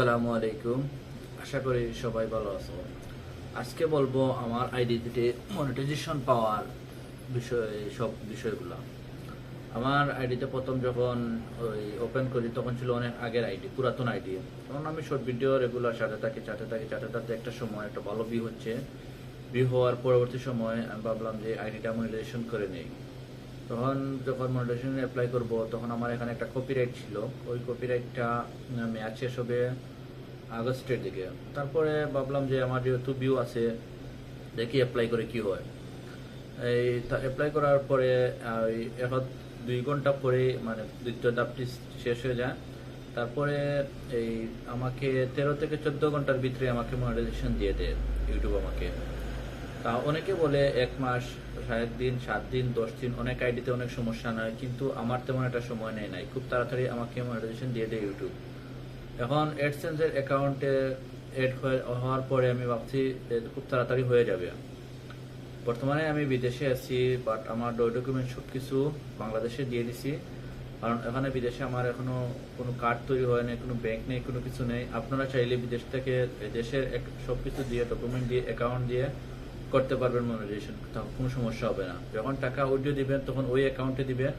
আসসালামু আলাইকুম। আশা করি সবাই ভালো আছো। আজকে বলব আমার আইডিতে মনিটাইজেশন পাওয়ার বিষয়, সব বিষয়গুলো। আমার আইডিতে প্রথম যখন ওই ওপেন করি, তখন ছিল অনেক আগের আইডি পুরাতন আইডি তখন আমি শর্ট ভিডিও রেগুলার সাথে থাকি চাটে থাকি চাটে থাকতে একটা সময়, একটা ভালো ভিউ হচ্ছে। ভিউ হওয়ার পরবর্তী সময় আমি ভাবলাম যে আইডিটা মনিটাইজেশন করে নেই। তখন যখন মনিটাইজেশন অ্যাপ্লাই করব, তখন আমার এখানে একটা কপিরাইট ছিল। ওই কপিরাইটটা ম্যাচ শেষ হবে আগস্টের দিকে। তারপরে ভাবলাম যে আমার যেহেতু ভিউ আছে, দেখি অ্যাপ্লাই করে কি হয়। এই অ্যাপ্লাই করার পরে ওই এখন দুই ঘণ্টা পরে মানে দ্বিতীয় ধাপটি শেষ হয়ে যায়। তারপরে এই আমাকে তেরো থেকে চোদ্দ ঘণ্টার ভিতরে আমাকে মনিটাইজেশন দিয়ে দেয় ইউটিউব আমাকে। তা অনেকে বলে এক মাস ষাট দিন, সাত দিন, দশ দিন, অনেক আইডিতে অনেক সমস্যা নয় কিন্তু আমার তেমন একটা সময় নেই নাই। খুব তাড়াতাড়ি আমাকে মনিটাইজেশন দিয়ে দেয় ইউটিউব এখন এডসেন্সের অ্যাকাউন্টে এড হওয়ার পরে আমি ভাবছি খুব তাড়াতাড়ি হয়ে যাবে। বর্তমানে আমি বিদেশে আছি বাট আমার ডকুমেন্ট সব কিছু বাংলাদেশে দিয়ে দিছি। কারণ এখানে বিদেশে আমার এখনও কোনো কার্ড তৈরি হয় নাই, কোনো ব্যাংক নেই, কোনো কিছু নেই। আপনারা চাইলে বিদেশ থেকে দেশের সব কিছু দিয়ে ডকুমেন্ট দিয়ে অ্যাকাউন্ট দিয়ে করতে পারবেন মনিটাইজেশন কোনো সমস্যা হবে না। যখন টাকা উইড্রো দিবেন, তখন ওই অ্যাকাউন্টে দিবেন,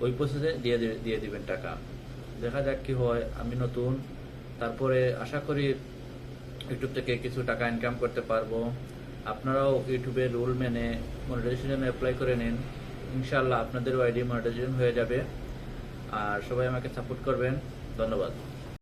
ওই প্রসেসে দিয়ে দিয়ে দিবেন টাকা। দেখা যাক কি হয়, আমি নতুন, তারপরে আশা করি ইউটিউব থেকে কিছু টাকা ইনকাম করতে পারব। আপনারাও ইউটিউবের রুল মেনে মনিটাইজেশন অ্যাপ্লাই করে নিন। ইনশাআল্লাহ আপনাদেরও আইডি মনিটাইজেশন হয়ে যাবে। আর সবাই আমাকে সাপোর্ট করবেন। ধন্যবাদ।